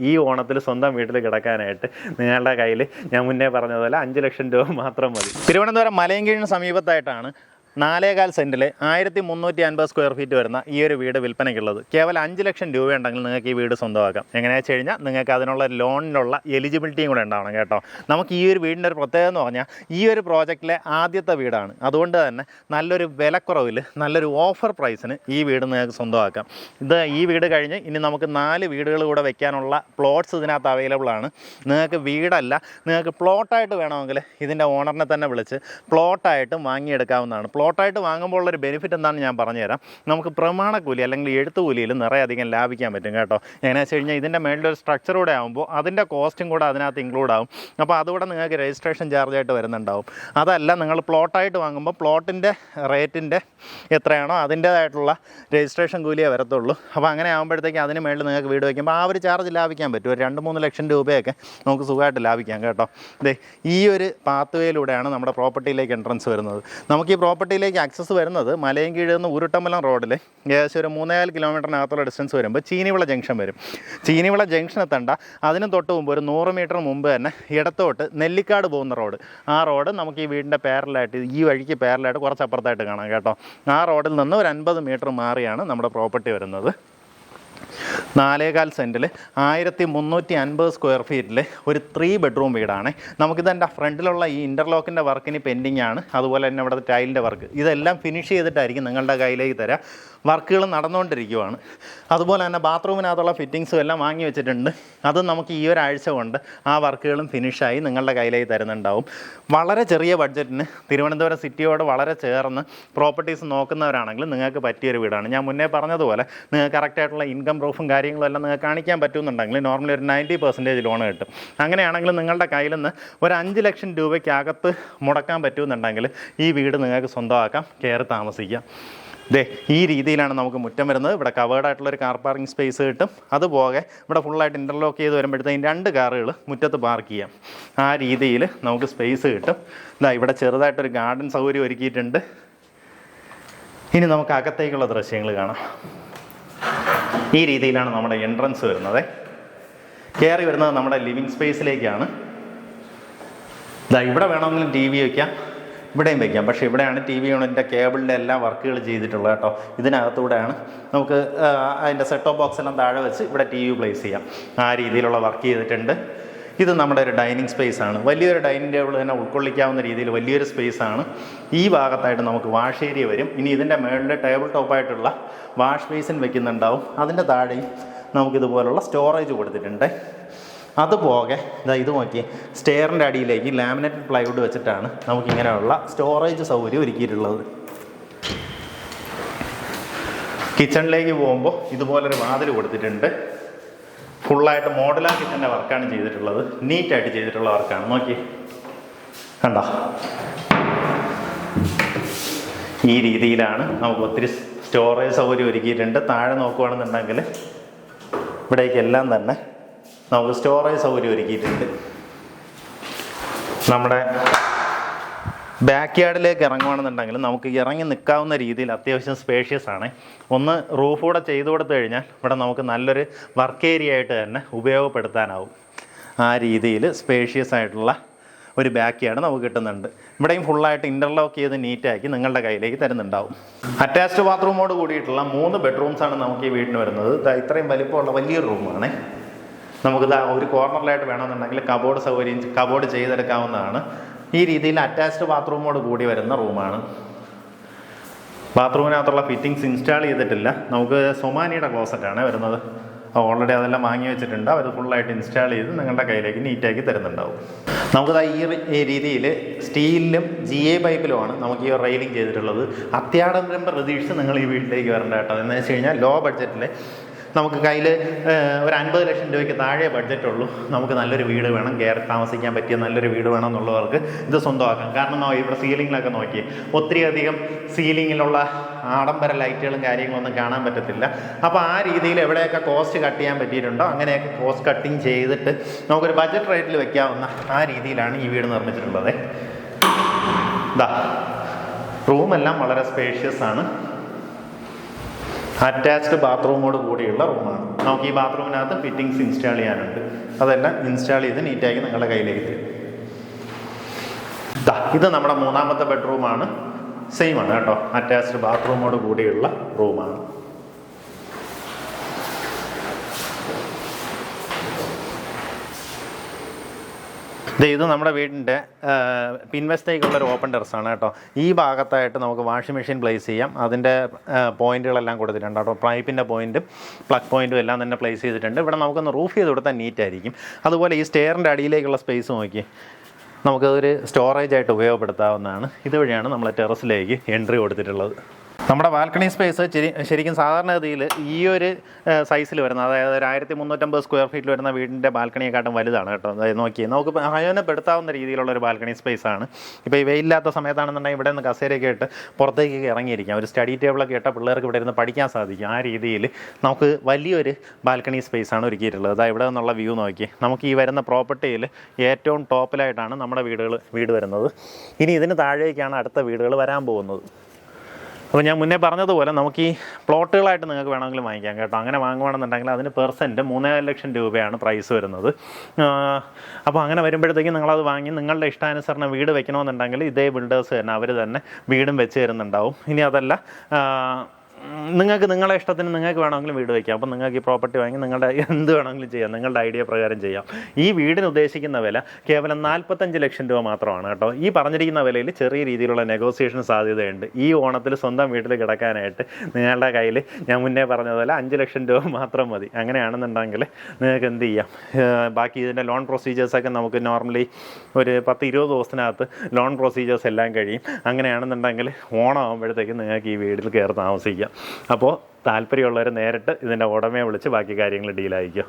ഈ ഓണത്തിൽ സ്വന്തം വീട്ടിൽ കിടക്കാനായിട്ട് നിങ്ങളുടെ കയ്യിൽ ഞാൻ മുന്നേ പറഞ്ഞതുപോലെ അഞ്ച് ലക്ഷം രൂപ മാത്രം മതി. തിരുവനന്തപുരം മലയൻകീഴിന് സമീപത്തായിട്ടാണ് നാലേകാൽ സെന്റിൽ ആയിരത്തി മുന്നൂറ്റി അൻപത് സ്ക്വയർ ഫീറ്റ് വരുന്ന ഈ ഒരു വീട് വിൽപ്പനയ്ക്കുള്ളത്. കേവലം അഞ്ച് ലക്ഷം രൂപ ഉണ്ടെങ്കിൽ നിങ്ങൾക്ക് ഈ വീട് സ്വന്തമാക്കാം. എങ്ങനെയാണെന്ന് വെച്ച് കഴിഞ്ഞാൽ നിങ്ങൾക്ക് അതിനുള്ള ലോണിനുള്ള എലിജിബിലിറ്റിയും കൂടെ ഉണ്ടാവണം കേട്ടോ. നമുക്ക് ഈ ഒരു വീടിന്റെ ഒരു പ്രത്യേകത എന്ന് പറഞ്ഞാൽ ഈ ഒരു പ്രോജക്റ്റിലെ ആദ്യത്തെ വീടാണ്. അതുകൊണ്ട് തന്നെ നല്ലൊരു വിലക്കുറവിൽ നല്ലൊരു ഓഫർ പ്രൈസിന് ഈ വീട് നിങ്ങൾക്ക് സ്വന്തമാക്കാം. ഇത് ഈ വീട് കഴിഞ്ഞ് ഇനി നമുക്ക് നാല് വീടുകൾ കൂടെ വെക്കാനുള്ള പ്ലോട്ട്സ് ഇതിനകത്ത് അവൈലബിൾ ആണ്. നിങ്ങൾക്ക് വീടല്ല നിങ്ങൾക്ക് പ്ലോട്ടായിട്ട് വേണമെങ്കിൽ ഇതിന്റെ ഓണറിനെ തന്നെ വിളിച്ച് പ്ലോട്ടായിട്ടും വാങ്ങിയെടുക്കാവുന്നതാണ്. പ്ലോട്ടായിട്ട് വാങ്ങുമ്പോൾ ഉള്ളൊരു ബെനിഫിറ്റ് എന്താണെന്ന് ഞാൻ പറഞ്ഞുതരാം. നമുക്ക് പ്രമാണ പ്രമാണക്കൂലി അല്ലെങ്കിൽ എഴുത്തുകൂലിയിൽ നിറയെ അധികം ലാഭിക്കാൻ പറ്റും കേട്ടോ. എങ്ങനെയാണെന്ന് വെച്ച് കഴിഞ്ഞാൽ ഇതിന്റെ മേളിലൊരു സ്ട്രക്ചർ കൂടെ ആകുമ്പോൾ അതിന്റെ കോസ്റ്റും കൂടെ അതിനകത്ത് ഇൻക്ലൂഡ് ആകും അപ്പോൾ അതുകൂടെ നിങ്ങൾക്ക് രജിസ്ട്രേഷൻ ചാർജ് ആയിട്ട് വരുന്നുണ്ടാവും. അതല്ല നിങ്ങൾ പ്ലോട്ടായിട്ട് വാങ്ങുമ്പോൾ പ്ലോട്ടിന്റെ റേറ്റിന്റെ എത്രയാണോ അതിന്റേതായിട്ടുള്ള രജിസ്ട്രേഷൻ കൂലിയേ വരത്തുള്ളൂ. അപ്പോൾ അങ്ങനെ ആകുമ്പോഴത്തേക്കും അതിന് മേളിൽ നിങ്ങൾക്ക് വീട് വയ്ക്കുമ്പോൾ ആ ഒരു ചാർജ് ലാഭിക്കാൻ പറ്റും. ഒരു രണ്ട് മൂന്ന് ലക്ഷം രൂപയൊക്കെ നമുക്ക് സുഖമായിട്ട് ലാഭിക്കാം കേട്ടോ. ദേ ഈ ഒരു പാത്വേയിലൂടെയാണ് നമ്മുടെ പ്രോപ്പർട്ടിയിലേക്ക് എൻട്രൻസ് വരുന്നത്. നമുക്ക് ഈ പ്രോപ്പർട്ടിയിലേക്ക് ആക്സസ് വരുന്നത് മലയും കീഴിൽ നിന്ന് ഉരുട്ടമ്പലം റോഡിൽ ഏകദേശം ഒരു മൂന്നേകാൽ കിലോമീറ്ററിനകത്തുള്ള ഡിസ്റ്റൻസ് വരുമ്പോൾ ചീനിവിള ജംഗ്ഷൻ വരും. ചീനിവിള ജംഗ്ഷൻ എത്തണ്ട. അതിന് തൊട്ട് മുമ്പ് ഒരു നൂറ് മീറ്റർ മുമ്പ് തന്നെ ഇടത്തോട്ട് നെല്ലിക്കാട് പോകുന്ന റോഡ് ആ റോഡ് നമുക്ക് ഈ വീടിന്റെ പേരലായിട്ട് ഈ വഴിക്ക് പേരലായിട്ട് കുറച്ച് അപ്പുറത്തായിട്ട് കാണാം കേട്ടോ. ആ റോഡിൽ നിന്ന് ഒരു അൻപത് മീറ്റർ മാറിയാണ് നമ്മുടെ പ്രോപ്പർട്ടി വരുന്നത്. നാലേകാൽ സെന്റിൽ ആയിരത്തി മുന്നൂറ്റി അൻപത് സ്ക്വയർ ഫീറ്റിൽ ഒരു ത്രീ ബെഡ്റൂം വീടാണ്. നമുക്കിതെന്റെ ഫ്രണ്ടിലുള്ള ഈ ഇന്റർലോക്കിന്റെ വർക്കിന് പെൻഡിങ് ആണ്. അതുപോലെ തന്നെ ഇവിടെ ടൈലിന്റെ വർക്ക് ഇതെല്ലാം ഫിനിഷ് ചെയ്തിട്ടായിരിക്കും നിങ്ങളുടെ കയ്യിലേക്ക് തരാം. വർക്കുകൾ നടന്നുകൊണ്ടിരിക്കുവാണ്. അതുപോലെ തന്നെ ബാത്റൂമിനകത്തുള്ള ഫിറ്റിങ്സും എല്ലാം വാങ്ങി വെച്ചിട്ടുണ്ട്. അത് നമുക്ക് ഈ ഒരാഴ്ച കൊണ്ട് ആ വർക്കുകളും ഫിനിഷായി നിങ്ങളുടെ കയ്യിലേക്ക് തരുന്നുണ്ടാവും. വളരെ ചെറിയ ബഡ്ജറ്റിന് തിരുവനന്തപുരം സിറ്റിയോട് വളരെ ചേർന്ന് പ്രോപ്പർട്ടീസ് നോക്കുന്നവരാണെങ്കിൽ നിങ്ങൾക്ക് പറ്റിയൊരു വീടാണ്. ഞാൻ മുന്നേ പറഞ്ഞതുപോലെ നിങ്ങൾക്ക് കറക്റ്റായിട്ടുള്ള ഇൻകം പ്രൂഫും കാര്യങ്ങളും എല്ലാം നിങ്ങൾക്ക് കാണിക്കാൻ പറ്റുന്നുണ്ടെങ്കിൽ നോർമലി ഒരു നയന്റി പെർസെന്റേജ് ലോൺ കിട്ടും. അങ്ങനെയാണെങ്കിൽ നിങ്ങളുടെ കയ്യിൽ നിന്ന് ഒരു അഞ്ച് ലക്ഷം രൂപയ്ക്കകത്ത് മുടക്കാൻ പറ്റുമെന്നുണ്ടെങ്കിൽ ഈ വീട് നിങ്ങൾക്ക് സ്വന്തമാക്കാം കയറി താമസിക്കാം. ദേ ഈ രീതിയിലാണ് നമുക്ക് മുറ്റം വരുന്നത്. ഇവിടെ കവേർഡ് ആയിട്ടുള്ള ഒരു കാർ പാർക്കിംഗ് സ്പേസ് കിട്ടും. അതുപോലെ ഇവിടെ ഫുള്ളായിട്ട് ഇന്റർലോക്ക് ചെയ്ത് വരുമ്പോഴത്തേക്കും രണ്ട് കാറുകൾ മുറ്റത്ത് പാർക്ക് ചെയ്യാം. ആ രീതിയിൽ നമുക്ക് സ്പേസ് കിട്ടും. ഇതാ ഇവിടെ ചെറുതായിട്ടൊരു ഗാർഡൻ സൗകര്യം ഒരുക്കിയിട്ടുണ്ട്. ഇനി നമുക്ക് അകത്തേക്കുള്ള ദൃശ്യങ്ങൾ കാണാം. ഈ രീതിയിലാണ് നമ്മുടെ എൻട്രൻസ് വരുന്നത്. കയറി വരുന്നത് നമ്മുടെ ലിവിങ് സ്പേസിലേക്കാണ് ഇതാ ഇവിടെ വേണമെങ്കിലും ടി വി വയ്ക്കാം ഇവിടെയും വയ്ക്കാം പക്ഷേ ഇവിടെയാണ് ടി വി യൂണിറ്റിന്റെ കേബിളിന്റെ എല്ലാ വർക്കുകൾ ചെയ്തിട്ടുള്ളത് കേട്ടോ. ഇതിനകത്തൂടെയാണ് നമുക്ക് അതിന്റെ സെറ്റ് ടോപ്പ് ബോക്സ് എല്ലാം താഴെ വെച്ച് ഇവിടെ ടി വി പ്ലേസ് ചെയ്യാം. ആ രീതിയിലുള്ള വർക്ക് ചെയ്തിട്ടുണ്ട്. ഇത് നമ്മുടെ ഒരു ഡൈനിങ് സ്പേസ് ആണ്. വലിയൊരു ഡൈനിങ് ടേബിൾ തന്നെ ഉൾക്കൊള്ളിക്കാവുന്ന രീതിയിൽ വലിയൊരു സ്പേസ് ആണ്. ഈ ഭാഗത്തായിട്ട് നമുക്ക് വാഷ് ഏരിയ വരും. ഇനി ഇതിന്റെ മേളിന്റെ ടേബിൾ ടോപ്പായിട്ടുള്ള വാഷ് ബേസിൻ വെക്കുന്നുണ്ടാവും. അതിന്റെ താഴെയും നമുക്കിതുപോലുള്ള സ്റ്റോറേജ് കൊടുത്തിട്ടുണ്ട്. അതുപോകെ ഇതാ ഇത് നോക്കി. സ്റ്റെയറിന്റെ അടിയിലേക്ക് ലാമിനേറ്റഡ് പ്ലൈവുഡ് വെച്ചിട്ടാണ് നമുക്കിങ്ങനെയുള്ള സ്റ്റോറേജ് സൗകര്യം ഒരുക്കിയിട്ടുള്ളത്. കിച്ചണിലേക്ക് പോകുമ്പോൾ ഇതുപോലൊരു വാതിൽ കൊടുത്തിട്ടുണ്ട്. ഫുള്ളായിട്ട് മോഡലാക്കി തന്നെ വർക്കാണ് ചെയ്തിട്ടുള്ളത്. നീറ്റായിട്ട് ചെയ്തിട്ടുള്ള വർക്കാണ്. നോക്കി. കണ്ട? ഈ രീതിയിലാണ് നമുക്ക് ഒത്തിരി സ്റ്റോറേജ് സൗകര്യം ഒരുക്കിയിട്ടുണ്ട്. താഴെ നോക്കുകയാണെന്നുണ്ടെങ്കിൽ ഇവിടേക്കെല്ലാം തന്നെ നമുക്ക് സ്റ്റോറേജ് സൗകര്യം ഒരുക്കിയിട്ടുണ്ട്. നമ്മുടെ ബാക്ക് യാർഡിലേക്ക് ഇറങ്ങുകയാണെന്നുണ്ടെങ്കിൽ നമുക്ക് ഇറങ്ങി നിൽക്കാവുന്ന രീതിയിൽ അത്യാവശ്യം സ്പേഷ്യസ് ആണ്. ഒന്ന് റൂഫ് കൂടെ ചെയ്തു കൊടുത്തു കഴിഞ്ഞാൽ ഇവിടെ നമുക്ക് നല്ലൊരു വർക്ക് ഏരിയ ആയിട്ട് തന്നെ ഉപയോഗപ്പെടുത്താനാവും. ആ രീതിയിൽ സ്പേഷ്യസ് ആയിട്ടുള്ള ഒരു ബാക്ക് യാർഡ് നമുക്ക് കിട്ടുന്നുണ്ട്. ഇവിടെയും ഫുള്ളായിട്ട് ഇന്റർലോക്ക് ചെയ്ത് നീറ്റാക്കി നിങ്ങളുടെ കയ്യിലേക്ക് തരുന്നുണ്ടാവും. അറ്റാച്ച്ഡ് ബാത്റൂമോട് കൂടിയിട്ടുള്ള മൂന്ന് ബെഡ്റൂംസ് ആണ് നമുക്ക് ഈ വീടിന് വരുന്നത്. ഇതാ ഇത്രയും വലിപ്പമുള്ള വലിയൊരു റൂമാണ് നമുക്കിത് ഒരു കോർണറിലായിട്ട് വേണമെന്നുണ്ടെങ്കിൽ കബോർഡ് സൗകര്യം കബോർഡ് ചെയ്തെടുക്കാവുന്നതാണ്. ഈ രീതിയിൽ അറ്റാച്ച്ഡ് ബാത്റൂമോട് കൂടി വരുന്ന റൂമാണ്. ബാത്റൂമിനകത്തുള്ള ഫിറ്റിങ്സ് ഇൻസ്റ്റാൾ ചെയ്തിട്ടില്ല. നമുക്ക് സൊമാനിയുടെ ക്ലോസറ്റാണ് വരുന്നത്. ഓൾറെഡി അതെല്ലാം വാങ്ങി വെച്ചിട്ടുണ്ട്. അവർ ഫുള്ളായിട്ട് ഇൻസ്റ്റാൾ ചെയ്ത് നിങ്ങളുടെ കയ്യിലേക്ക് നീറ്റാക്കി തരുന്നുണ്ടാവും. നമുക്കത് ഈ രീതിയിൽ സ്റ്റീലിലും ജി എ പൈപ്പിലുമാണ് നമുക്ക് ഈ റെയിലിംഗ് ചെയ്തിട്ടുള്ളത്. അത്യാഡംബരം പ്രതീക്ഷിച്ച് നിങ്ങൾ ഈ വീട്ടിലേക്ക് വരേണ്ട കേട്ടോ. എന്ന് വെച്ച് കഴിഞ്ഞാൽ ലോ ബഡ്ജറ്റിൽ നമുക്ക് കയ്യിൽ ഒരു അൻപത് ലക്ഷം രൂപയ്ക്ക് താഴെ ബഡ്ജറ്റ് ഉള്ളൂ. നമുക്ക് നല്ലൊരു വീട് വേണം കയറി താമസിക്കാൻ പറ്റിയ നല്ലൊരു വീട് വേണം എന്നുള്ളവർക്ക് ഇത് സ്വന്തമാക്കാം. കാരണം ഇവിടെ സീലിങ്ങിലൊക്കെ നോക്കി. ഒത്തിരി അധികം സീലിങ്ങിലുള്ള ആഡംബര ലൈറ്റുകളും കാര്യങ്ങളൊന്നും കാണാൻ പറ്റത്തില്ല. അപ്പോൾ ആ രീതിയിൽ എവിടെയൊക്കെ കോസ്റ്റ് കട്ട് ചെയ്യാൻ പറ്റിയിട്ടുണ്ടോ അങ്ങനെയൊക്കെ കോസ്റ്റ് കട്ടിങ് ചെയ്തിട്ട് നമുക്കൊരു ബഡ്ജറ്റ് റേറ്റിൽ വെക്കാവുന്ന ആ രീതിയിലാണ് ഈ വീട് നിർമ്മിച്ചിട്ടുള്ളത്. ഇതാ റൂമെല്ലാം വളരെ സ്പേഷ്യസ് ആണ്. അറ്റാച്ച്ഡ് ബാത്റൂമോട് കൂടിയുള്ള റൂമാണ്. നമുക്ക് ഈ ബാത്റൂമിനകത്ത് ഫിറ്റിങ്സ് ഇൻസ്റ്റാൾ ചെയ്യാനുണ്ട്. അതെല്ലാം ഇൻസ്റ്റാൾ ചെയ്ത് നീറ്റാക്കി നിങ്ങളുടെ കയ്യിലേക്ക് തരും. ഇത് നമ്മുടെ മൂന്നാമത്തെ ബെഡ്റൂമാണ് സെയിം ആണ് കേട്ടോ. അറ്റാച്ച്ഡ് ബാത്റൂമോട് കൂടിയുള്ള റൂമാണ്. ഇത് നമ്മുടെ വീടിന്റെ പിൻവശത്തേക്കുള്ള ഒരു ഓപ്പൺ ടെറസാണ് കേട്ടോ. ഈ ഭാഗത്തായിട്ട് നമുക്ക് വാഷിംഗ് മെഷീൻ പ്ലേസ് ചെയ്യാം. അതിന്റെ പോയിന്റുകളെല്ലാം കൊടുത്തിട്ടുണ്ട് കേട്ടോ. പൈപ്പിന്റെ പോയിന്റും പ്ലഗ് പോയിന്റും എല്ലാം തന്നെ പ്ലേസ് ചെയ്തിട്ടുണ്ട്. ഇവിടെ നമുക്കൊന്ന് റൂഫ് ചെയ്ത് കൊടുത്താൽ നീറ്റ് ആയിരിക്കും. അതുപോലെ ഈ സ്റ്റെയറിന്റെ അടിയിലേക്കുള്ള സ്പേസ് നോക്കി. നമുക്കതൊരു സ്റ്റോറേജായിട്ട് ഉപയോഗപ്പെടുത്താവുന്നതാണ്. ഇതുവഴിയാണ് നമ്മൾ ടെറസിലേക്ക് എൻട്രി കൊടുത്തിട്ടുള്ളത്. നമ്മുടെ ബാൽക്കണി സ്പേസ് ശരിക്കും സാധാരണഗതിയിൽ ഈ ഒരു സൈസിൽ വരുന്ന അതായത് ഒരു ആയിരത്തി മുന്നൂറ്റമ്പത് സ്ക്വയർ ഫീറ്റിൽ വരുന്ന വീടിന്റെ ബാൽക്കണിയെക്കാട്ടും വലുതാണ് കേട്ടോ. അതായത് നോക്കി നമുക്ക് പ്രയോജനപ്പെടുത്താവുന്ന രീതിയിലുള്ള ഒരു ബാൽക്കണി സ്പേസ് ആണ്. ഇപ്പോൾ ഈ വെയിലില്ലാത്ത സമയത്താണെന്നുണ്ടെങ്കിൽ ഇവിടെ നിന്ന് കസേരയൊക്കെ ഇട്ട് പുറത്തേക്ക് ഇറങ്ങിയിരിക്കാം. ഒരു സ്റ്റഡി ടേബിളൊക്കെ ഇട്ട പിള്ളേർക്ക് ഇവിടെ ഇരുന്ന് പഠിക്കാൻ സാധിക്കും. ആ രീതിയിൽ നമുക്ക് വലിയൊരു ബാൽക്കണി സ്പേസ് ആണ് ഒരുക്കിയിട്ടുള്ളത്. അതായത് ഇവിടെ നിന്നുള്ള വ്യൂ നോക്കി. നമുക്ക് ഈ വരുന്ന പ്രോപ്പർട്ടിയിൽ ഏറ്റവും ടോപ്പിലായിട്ടാണ് നമ്മുടെ വീടുകൾ വീട് വരുന്നത്. ഇനി ഇതിന് താഴേക്കാണ് അടുത്ത വീടുകൾ വരാൻ പോകുന്നത്. അപ്പോൾ ഞാൻ മുന്നേ പറഞ്ഞതുപോലെ നമുക്ക് ഈ പ്ലോട്ടുകളായിട്ട് നിങ്ങൾക്ക് വേണമെങ്കിൽ വാങ്ങിക്കാം കേട്ടോ. അങ്ങനെ വാങ്ങുകയാണെന്നുണ്ടെങ്കിൽ അതിന് പെർസെന്റ് മൂന്നേകാൽ ലക്ഷം രൂപയാണ് പ്രൈസ് വരുന്നത്. അപ്പോൾ അങ്ങനെ വരുമ്പോഴത്തേക്കും നിങ്ങളത് വാങ്ങി നിങ്ങളുടെ ഇഷ്ടാനുസരണം വീട് വെക്കണമെന്നുണ്ടെങ്കിൽ ഇതേ ബിൽഡേഴ്സ് തന്നെ അവർ തന്നെ വീടും വെച്ച് തരുന്നുണ്ടാവും. ഇനി അതല്ല നിങ്ങൾക്ക് നിങ്ങളെ ഇഷ്ടത്തിന് നിങ്ങൾക്ക് വേണമെങ്കിലും വീട് വയ്ക്കാം. അപ്പം നിങ്ങൾക്ക് ഈ പ്രോപ്പർട്ടി വാങ്ങി നിങ്ങളുടെ എന്ത് വേണമെങ്കിലും ചെയ്യാം. നിങ്ങളുടെ ഐഡിയ പ്രകാരം ചെയ്യാം. ഈ വീടിന് ഉദ്ദേശിക്കുന്ന വില കേവലം നാൽപ്പത്തഞ്ച് ലക്ഷം രൂപ മാത്രമാണ് കേട്ടോ. ഈ പറഞ്ഞിരിക്കുന്ന വിലയിൽ ചെറിയ രീതിയിലുള്ള നെഗോസിയേഷൻ സാധ്യതയുണ്ട്. ഈ ഓണത്തിൽ സ്വന്തം വീട്ടിൽ കിടക്കാനായിട്ട് നിങ്ങളുടെ കയ്യിൽ ഞാൻ മുന്നേ പറഞ്ഞതുപോലെ അഞ്ച് ലക്ഷം രൂപ മാത്രം മതി. അങ്ങനെയാണെന്നുണ്ടെങ്കിൽ നിങ്ങൾക്ക് എന്ത് ചെയ്യാം? ബാക്കി ഇതിന്റെ ലോൺ പ്രൊസീജിയേഴ്സൊക്കെ നമുക്ക് നോർമലി ഒരു പത്ത് ഇരുപത് ദിവസത്തിനകത്ത് ലോൺ പ്രൊസീജിയേഴ്സ് എല്ലാം കഴിയും. അങ്ങനെയാണെന്നുണ്ടെങ്കിൽ ഓണം ആകുമ്പോഴത്തേക്കും നിങ്ങൾക്ക് ഈ വീട്ടിൽ കയറി താമസിക്കാം. അപ്പോൾ താല്പര്യമുള്ളവർ നേരിട്ട് ഇതിന്റെ ഉടമയെ വിളിച്ച് ബാക്കി കാര്യങ്ങൾ ഡീലായിരിക്കും.